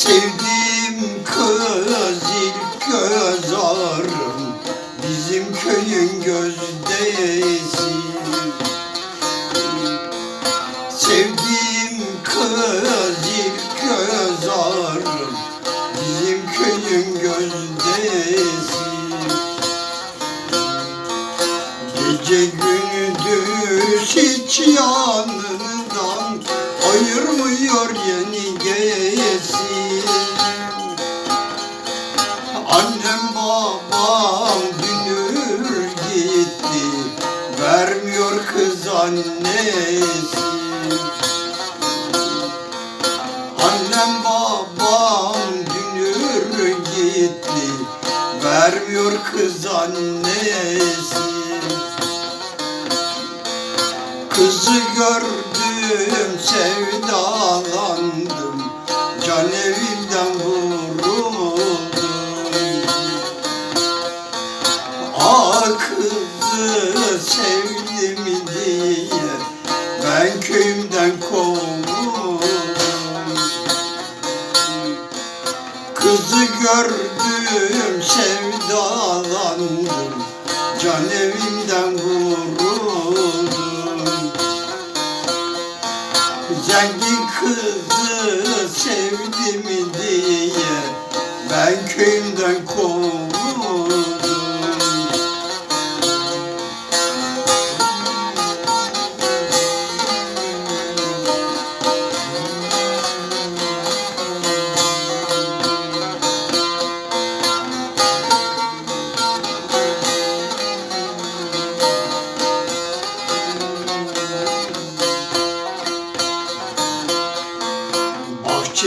Sevdiğim kız ilk göz ağrım Bizim köyün gözdesi. Sevdiğim kız ilk göz ağrım Bizim köyün gözdesi. Gece gündüz hiç yanından Ayırmıyor yeni babam dünür gitti Vermiyor kız annesi. Annem babam dünür gitti Vermiyor kız annesi. Kızı gördüm sevdalandım Kızı sevdim diye Ben köyümden kovuldum Kızı gördüm sevdalandım Can evimden vuruldum. Zengin kızı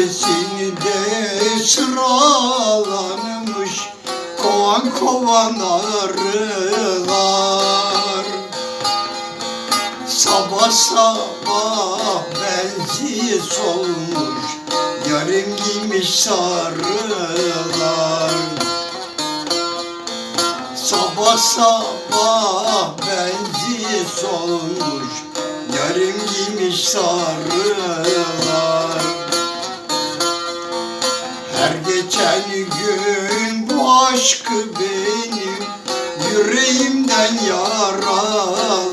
Bahçesini de sıralanmış Kovan kovan arılar Sabah sabah benzi solmuş Yarım giymiş sarılar. Sabah sabah benzi solmuş Yarım giymiş sarılar geçen gün bu aşkı benim Yüreğimden yaralar.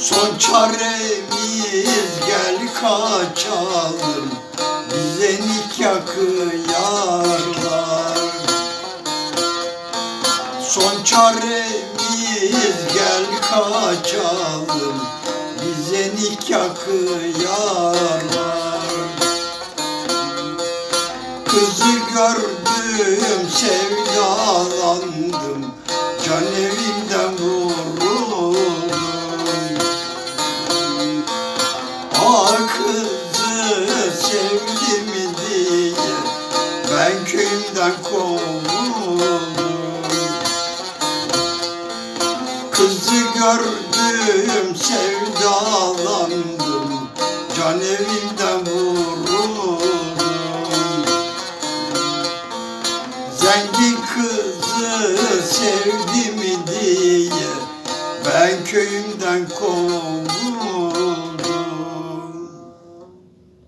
Son çaremiz gel kaçalım Bize nikah kıyarlar Son çaremiz gel kaçalım Bize nikah kıyarlar Kızı gördüm sevdalandım Can evimden vuruldum. Ah kızı sevdim diye Ben köyümden kovuldum? Kızı gördüm sevdalandım Can evimden vuruldum kızı sevdim diye. Ben köyümden kovuldum